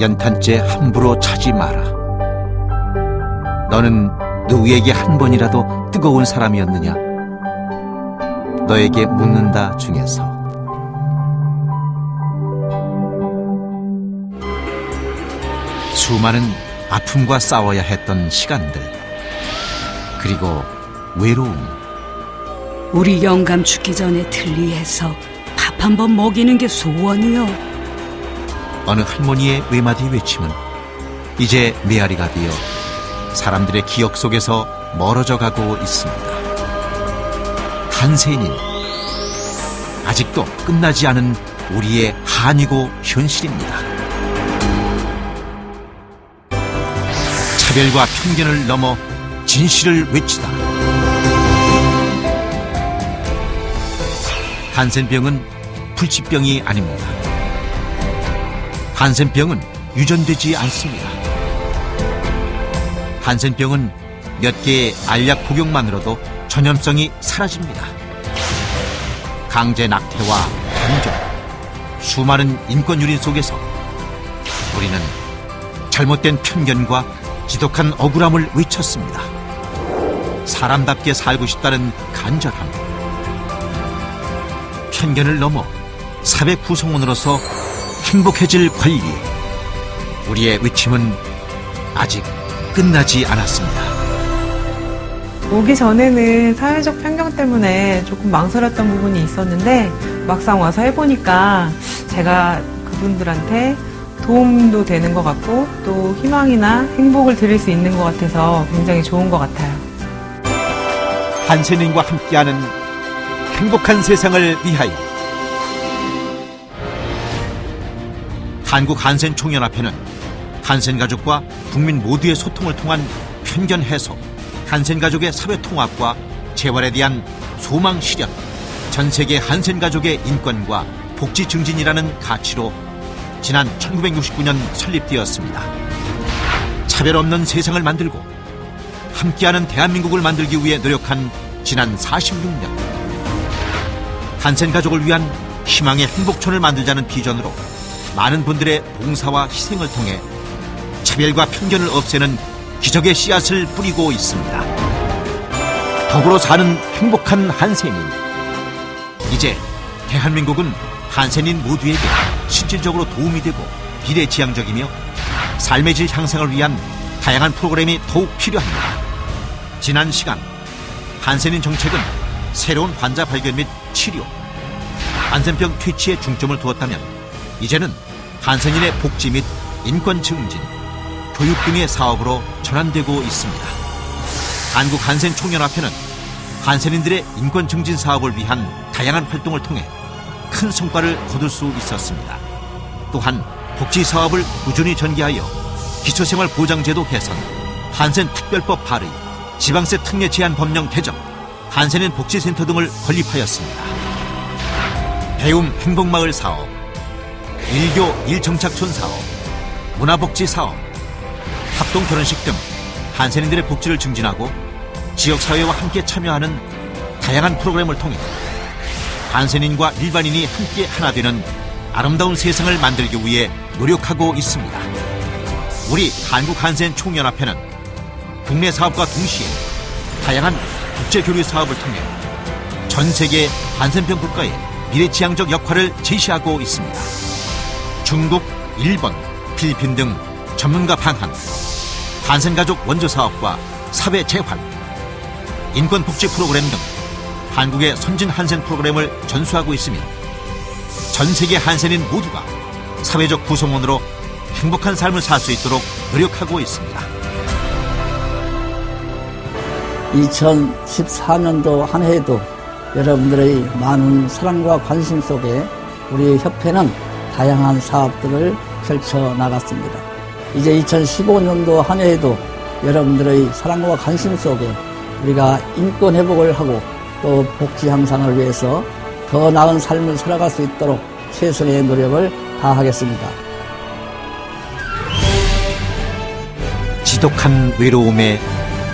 연탄재 함부로 차지 마라. 너는 누구에게 한 번이라도 뜨거운 사람이었느냐? 너에게 묻는다 중에서 수많은 아픔과 싸워야 했던 시간들 그리고 외로움 우리 영감 죽기 전에 들리해서 밥 한 번 먹이는 게 소원이요. 어느 할머니의 외마디 외침은 이제 메아리가 되어 사람들의 기억 속에서 멀어져 가고 있습니다. 한센인 아직도 끝나지 않은 우리의 한이고 현실입니다. 차별과 편견을 넘어 진실을 외치다. 한센병은 불치병이 아닙니다. 한센병은 유전되지 않습니다. 한센병은 몇 개의 알약 복용만으로도 전염성이 사라집니다. 강제 낙태와 단종, 수많은 인권 유린 속에서 우리는 잘못된 편견과 지독한 억울함을 외쳤습니다. 사람답게 살고 싶다는 간절함. 편견을 넘어 사회 구성원으로서 행복해질 권리. 우리의 외침은 아직 끝나지 않았습니다. 오기 전에는 사회적 편견 때문에 조금 망설였던 부분이 있었는데 막상 와서 해보니까 제가 그분들한테 도움도 되는 것 같고 또 희망이나 행복을 드릴 수 있는 것 같아서 굉장히 좋은 것 같아요. 한센인과 함께하는 행복한 세상을 위하여 한국 한센 총연합회는 한센 가족과 국민 모두의 소통을 통한 편견 해소, 한센 가족의 사회 통합과 재활에 대한 소망 실현, 전 세계 한센 가족의 인권과 복지 증진이라는 가치로 지난 1969년 설립되었습니다. 차별 없는 세상을 만들고 함께하는 대한민국을 만들기 위해 노력한 지난 46년 한센 가족을 위한 희망의 행복촌을 만들자는 비전으로 많은 분들의 봉사와 희생을 통해 차별과 편견을 없애는 기적의 씨앗을 뿌리고 있습니다. 더불어 사는 행복한 한센인 이제 대한민국은 한센인 모두에게 실질적으로 도움이 되고 비례지향적이며 삶의 질 향상을 위한 다양한 프로그램이 더욱 필요합니다. 지난 시간 한센인 정책은 새로운 환자 발견 및 치료, 한센병 퇴치에 중점을 두었다면 이제는 한센인의 복지 및 인권 증진, 교육 등의 사업으로 전환되고 있습니다. 한국 한센 총연합회는 한센인들의 인권 증진 사업을 위한 다양한 활동을 통해 큰 성과를 거둘 수 있었습니다. 또한 복지 사업을 꾸준히 전개하여 기초생활 보장제도 개선, 한센 특별법 발의, 지방세 특례 제한 법령 개정, 한센인 복지센터 등을 건립하였습니다. 배움 행복마을 사업, 일교 일정착촌 사업, 문화복지 사업, 합동 결혼식 등 한센인들의 복지를 증진하고 지역 사회와 함께 참여하는 다양한 프로그램을 통해 한센인과 일반인이 함께 하나 되는 아름다운 세상을 만들기 위해 노력하고 있습니다. 우리 한국 한센 총연합회는 국내 사업과 동시에 다양한 국제 교류 사업을 통해 전 세계 한센병 국가의 미래지향적 역할을 제시하고 있습니다. 중국, 일본, 필리핀 등 전문가 방한, 한센가족 원조 사업과 사회 재활, 인권 복지 프로그램 등 한국의 선진 한센 프로그램을 전수하고 있으며 전 세계 한센인 모두가 사회적 구성원으로 행복한 삶을 살 수 있도록 노력하고 있습니다. 2014년도 한 해에도 여러분들의 많은 사랑과 관심 속에 우리 협회는 다양한 사업들을 펼쳐 나갔습니다. 이제 2015년도 한 해에도 여러분들의 사랑과 관심 속에 우리가 인권 회복을 하고 또 복지 향상을 위해서 더 나은 삶을 살아갈 수 있도록 최선의 노력을 다하겠습니다. 지독한 외로움에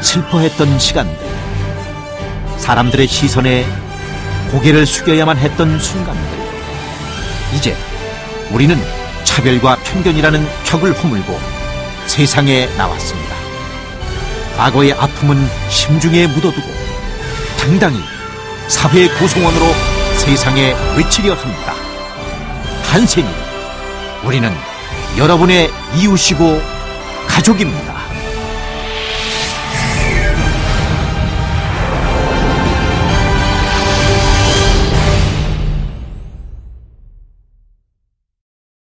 슬퍼했던 시간들, 사람들의 시선에 고개를 숙여야만 했던 순간들. 이제 우리는 차별과 편견이라는 벽을 허물고 세상에 나왔습니다. 과거의 아픔은 심중에 묻어두고 당당히 사회 구성원으로 세상에 외치려 합니다. 한생이 우리는 여러분의 이웃이고 가족입니다.